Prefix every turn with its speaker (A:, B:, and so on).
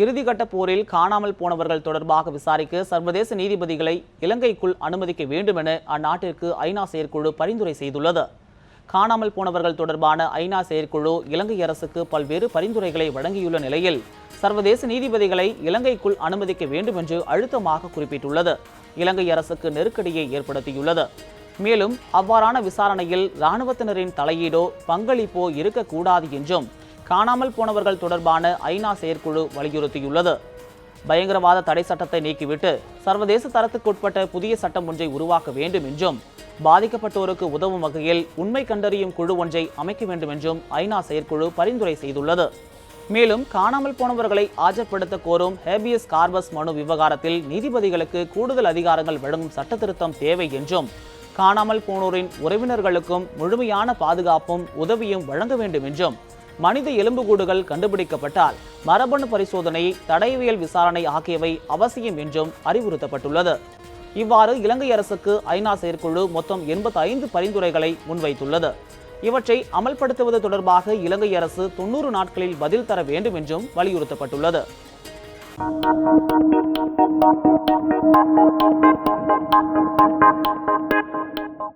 A: இறுதிக்கட்ட போரில் காணாமல் போனவர்கள் தொடர்பாக விசாரிக்க சர்வதேச நீதிபதிகளை இலங்கைக்குள் அனுமதிக்க வேண்டும் என அந்நாட்டிற்கு ஐநா செயற்குழு பரிந்துரை செய்துள்ளது. காணாமல் போனவர்கள் தொடர்பான ஐநா செயற்குழு இலங்கை அரசுக்கு பல்வேறு பரிந்துரைகளை வழங்கியுள்ள நிலையில் சர்வதேச நீதிபதிகளை இலங்கைக்குள் அனுமதிக்க வேண்டும் என்று அழுத்தமாக குறிப்பிட்டுள்ளது. இலங்கை அரசுக்கு நெருக்கடியை ஏற்படுத்தியுள்ளது. மேலும் அவ்வாறான விசாரணையில் இராணுவத்தினரின் தலையீடோ பங்களிப்போ இருக்கக்கூடாது என்றும் காணாமல் போனவர்கள் தொடர்பான ஐநா செயற்குழு வலியுறுத்தியுள்ளது. பயங்கரவாத தடை சட்டத்தை நீக்கிவிட்டு சர்வதேச தரத்துக்குட்பட்ட புதிய சட்டம் ஒன்றை உருவாக்க வேண்டும் என்றும் பாதிக்கப்பட்டோருக்கு உதவும் வகையில் உண்மை கண்டறியும் குழு ஒன்றை அமைக்க வேண்டும் என்றும் ஐநா செயற்குழு பரிந்துரை செய்துள்ளது. மேலும் காணாமல் போனவர்களை ஆஜர்படுத்த கோரும் ஹேபியஸ் கார்பஸ் மனு விவகாரத்தில் நீதிபதிகளுக்கு கூடுதல் அதிகாரங்கள் வழங்கும் சட்டத்திருத்தம் தேவை என்றும் காணாமல் போனோரின் உறவினர்களுக்கும் முழுமையான பாதுகாப்பும் உதவியும் வழங்க வேண்டும் என்றும் மனித எலும்புகூடுகள் கண்டுபிடிக்கப்பட்டால் மரபணு பரிசோதனை தடயவியல் விசாரணை ஆகியவை அவசியம் என்றும் அறிவுறுத்தப்பட்டுள்ளது. இவ்வாறு இலங்கை அரசுக்கு ஐநா செயற்குழு மொத்தம் 85 பரிந்துரைகளை முன்வைத்துள்ளது. இவற்றை அமல்படுத்துவது தொடர்பாக இலங்கை அரசு தொண்ணூறு நாட்களில் பதில் தர வேண்டும் என்றும் வலியுறுத்தப்பட்டுள்ளது.